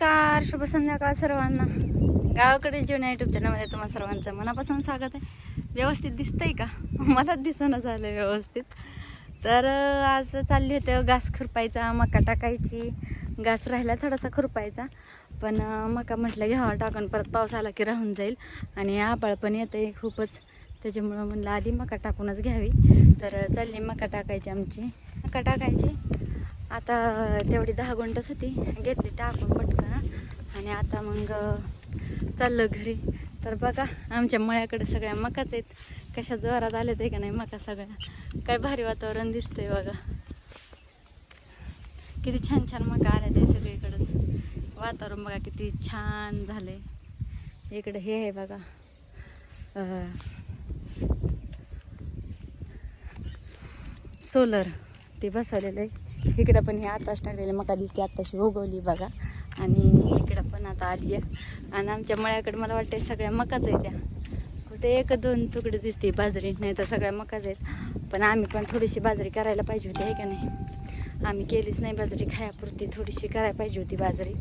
नमस्कार शुभ संध्याकाळ सर्वांना. गावाकडे जीवन युट्यूब चॅनलमध्ये तुम्हाला सर्वांचं मनापासून स्वागत आहे. व्यवस्थित दिसतंय का? मलाच दिसणं झालं व्यवस्थित. तर आज चालली होते घास खुरपायचा मका टाकायची. घास राहिला थोडासा खुरपायचा. पण मका म्हटलं घ्यावा टाकून परत पाऊस आला की राहून जाईल. आणि आबाळ पण येतं खूपच. त्याच्यामुळं म्हटलं आधी मका टाकूनच घ्यावी. तर चालली मका टाकायची आमची. मका टाकायची. आता तेवढी दहा गुंठच होती घेतली टाकून पटकन. आणि आता मग चाललं घरी. तर बघा आमच्या मळ्याकडे सगळ्या मकाच आहेत. कशा जोरात आले ते का नाही मका सगळ्या. काय भारी वातावरण दिसतंय बघा. किती छान छान मका आल्या ते सगळीकडंच. वातावरण बघा किती छान झाले इकडे हे आहे बघा. सोलर. ते बसवलेलं आहे. इकडं पण हे आत्ताच टाकलेले मका दिसते आत्ताशी उगवली बघा. आणि इकडं पण आता आली आहे. आणि आमच्या मळ्याकडे मला वाटतं सगळ्या मकाच आहे त्या. कुठे एक दोन तुकडे दिसते बाजरी नाही तर सगळ्या मकाच आहेत. पण आम्ही पण थोडीशी बाजरी करायला पाहिजे होती आहे का नाही? आम्ही केलीच नाही बाजरी खायापुरती थोडीशी करायला पाहिजे होती बाजरी.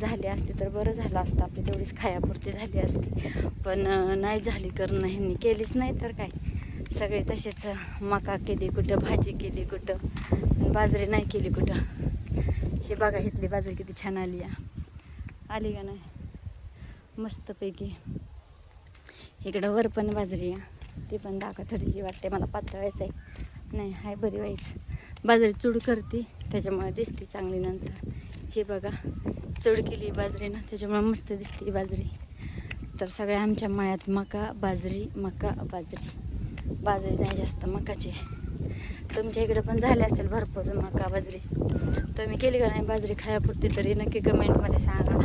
झाली असती तर बरं झालं असतं आपली तेवढीच खायापुरती झाली असती. पण नाही झाली करणं ह्यांनी केलीच नाही तर काय? सगळे तसेच मका केली कुठं भाजी केली कुठं? बाजरी नाही केली कुठं. हे बघा इथली बाजरी किती छान आली आली का नाही? मस्तपैकी. इकडं वर पण बाजरी आहे ती पण दाखवा थोडीशी वाटते मला पातळायचं आहे नाही हाय बरी व्हायचं बाजरी चूड करते त्याच्यामुळे दिसते चांगली नंतर. हे बघा चूड केली बाजरी ना त्याच्यामुळे मस्त दिसते ही बाजरी. तर सगळ्या आमच्या मळ्यात मका बाजरी मका बाजरी. बाजरी नाही जास्त मकाची. तुमच्या इकडे पण झाले असेल भरपूर मका बाजरी. तुम्ही केली का नाही बाजरी खायापुरती तरी नक्की कमेंटमध्ये सांगा.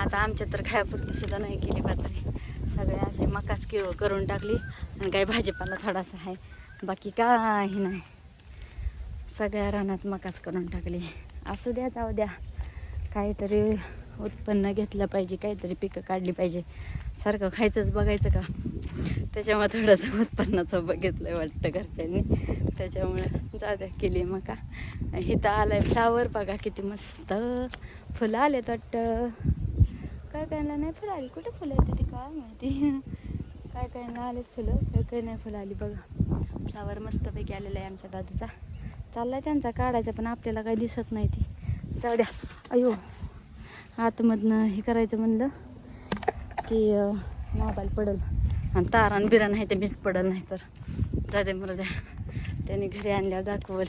आता आमच्या तर खायापुरती सुद्धा नाही केली बाजरी. सगळे असे मकाच किळ करून टाकली आणि काही भाजीपाला थोडासा आहे. बाकी काही नाही. सगळ्या रानात मकाच करून टाकली. असू द्या जाऊ द्या. काहीतरी उत्पन्न घेतलं पाहिजे काहीतरी पिकं काढली पाहिजे. सारखं खायचंच बघायचं का? त्याच्यामुळे थोडंसं उत्पन्नाचं बघितलं वाटतं घरच्यांनी. त्याच्यामुळं जादा केली केली मका. इथं आलंय फ्लावर बघा किती मस्त. फुलं आलेत वाटतं. काय कायला नाही फुलं आली. कुठे फुलं येते ती काय माहिती? काय कायला आलेत फुलं? काय काय नाही फुलं आली बघा. फ्लावर मस्तपैकी आलेला आहे आमच्या दादाचा. चाललाय त्यांचा काढायचा पण आपल्याला काही दिसत नाही ती. जाऊ द्या. अयो. आतमधनं हे करायचं म्हणलं की मोबाईल पडल. आणि तारान बिरा नाही ते मीच पडल नाही तर जाते मृद्या त्याने घरी आणल्यावर दाखवल.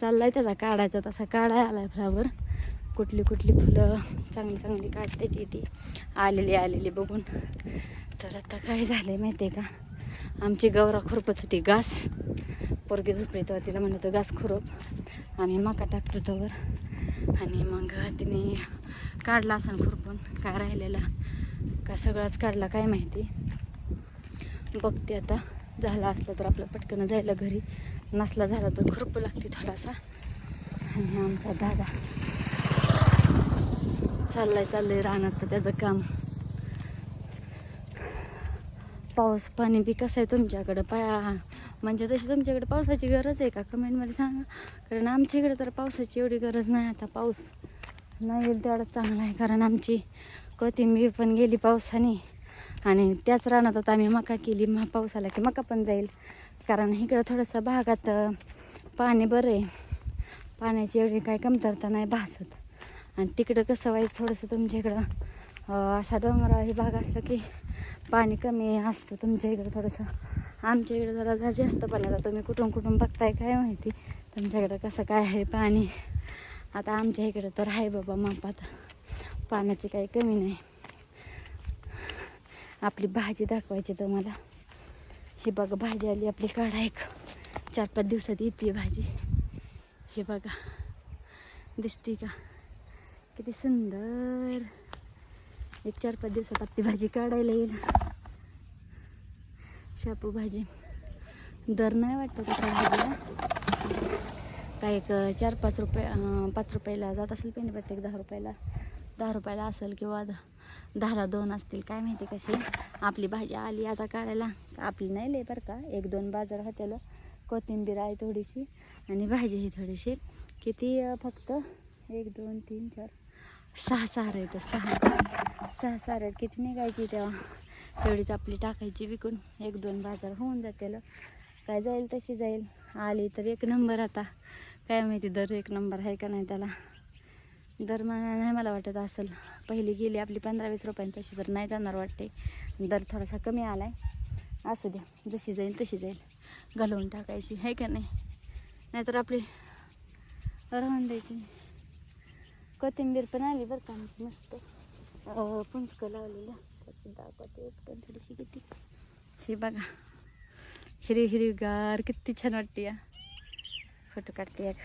चाललाय त्याचा काढायचा तसा काढाय आलाय फ्लावर. कुठली कुठली फुलं चांगली चांगली काढते ती ती. आलेली आलेली बघून. तर आता काय झालंय माहिती आहे का? आमची गौरा खुरपत होती घास. पोरगी झोपली तेव्हा तिला म्हणत होतं घास खुरप. आम्ही मका टाकतो त्यावर आणि मग तिने काढला असं खुरपून. काय राहिलेला? का सगळाच काढला? काय माहिती? बघते आता. झाला असला तर आपलं पटकन जायला घरी. नसला झाला तर खुरपू लागते थोडासा. आणि आमचा दादा. चाललाय चाललंय रानात तर त्याचं काम. पाऊस पाणी बी कसं आहे तुमच्याकडं. पया म्हणजे तशी तुमच्याकडे पावसाची गरज आहे का? कमेंटमध्ये सांगा. कारण आमच्या इकडे तर पावसाची एवढी गरज नाही आता. पाऊस नाही येईल तेवढाच चांगला आहे. कारण आमची कोथिंबीर पण गेली पावसाने. आणि त्याच रानात आता आम्ही मका केली. मग पाऊस आला की मका पण जाईल. कारण इकडं थोडंसं भागात पाणी बरं आहे. पाण्याची एवढी काही कमतरता नाही भासत. आणि तिकडं कसं व्हायचं थोडंसं तुमच्या इकडं असा डोंगराळ हे भाग असला की पाणी कमी असतं तुमच्या इकडं थोडंसं. आमच्या इकडं जरा जास्त पाणी आता तुम्ही कुठून कुठून बघताय काय माहिती? तुमच्याकडं कसं काय आहे पाणी? आता आमच्या इकडं तर आहे बाबा मापात पाण्याची काही कमी नाही. आपली भाजी दाखवायची तुम्हाला ही बघा भाजी आली. आपली काढा एक. चार पाच दिवसात येते भाजी. हे बघा. दिसते का? किती सुंदर. एक चार पाच दिवसात आपली भाजी काढायला येईल. शापू भाजी. दर नाही वाटतं तसा भाजीला. काय एक चार पाच रुपये पाच रुपयाला जात असेल पेंडी प्रत्येक दहा रुपयाला. दहा रुपयाला असेल किंवा द- दहाला दोन असतील काय माहिती कशी. आपली भाजी आली आता काढायला. आपली नाही लय बरं का. एक दोन बाजार होत्याला. कोथिंबीर आहे थोडीशी आणि भाजी ही थोडीशी. किती फक्त? एक दोन तीन चार सहा सहार येतं सहा. सहा साऱ्यात किती निघायची तेव्हा? तेवढीच आपली टाकायची विकून. एक दोन बाजार होऊन जातील. काय जाईल तशी जाईल. आली तर एक नंबर आता. काय माहिती दर एक नंबर आहे का नाही त्याला. दर मला नाही मला वाटत असेल. पहिली गेली आपली पंधरा वीस रुपयांपाशी तर नाही जाणार वाटते. दर थोडासा कमी आला आहे असू द्या जशी जाईल तशी जाईल. घालवून टाकायची आहे का नाही? नाहीतर आपली राहून द्यायची. कोथिंबीर पण आली बरं का मस्त. अं, पुंचकं लावलेलं. त्याची दाखवते पण थोडीशी किती हे बघा. हिरवी हिरवीगार किती छान वाटते या. फोटो काढते एक.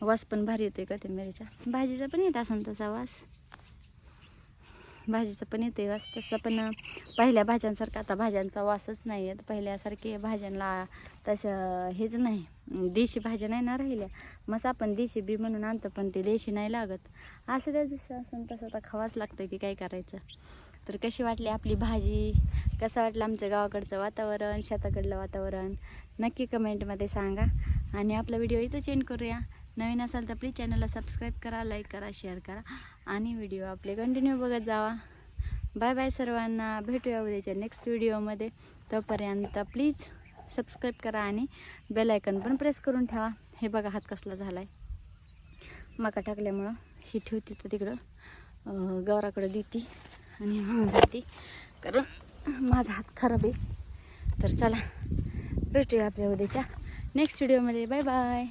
वास पण भारी येतोय कोथिंबीरीचा. भाजीचा पण येत असेल तसा वास. भाजीचं पण येते वास तसं पण पहिल्या भाज्यांसारखं आता भाज्यांचा वासच नाही आहे पहिल्यासारखे भाज्यांना तसं हेच नाही. देशी भाज्या नाही ना राहिल्या. मग आपण देशी बी म्हणून आणतो पण ते देशी नाही लागत. असं त्या जसं असं तसं आता खावाच लागतं की काय करायचं. तर कशी वाटली आपली भाजी? कसं वाटलं आमच्या गावाकडचं वातावरण शेताकडलं वातावरण? नक्की कमेंटमध्ये सांगा. आणि आपला व्हिडिओ इथं चेंज करूया. नवीन असाल तर प्लीज चॅनलला सबस्क्राईब करा लाईक करा शेअर करा आणि व्हिडिओ आपले कंटिन्यू बघत जावा. बाय बाय सर्वांना. भेटूया उद्याच्या नेक्स्ट व्हिडिओमध्ये तोपर्यंत प्लीज सबस्क्राईब करा आणि बेल आयकन पण प्रेस करून ठेवा. हे बघा हात कसला झाला आहे मका टाकल्यामुळं ही ठेवती तर तिकडं गौराकडं देती आणि म्हणून जाते. कारण माझा हात खराब आहे. तर चला भेटूया आपल्या उद्याच्या नेक्स्ट व्हिडिओमध्ये बाय बाय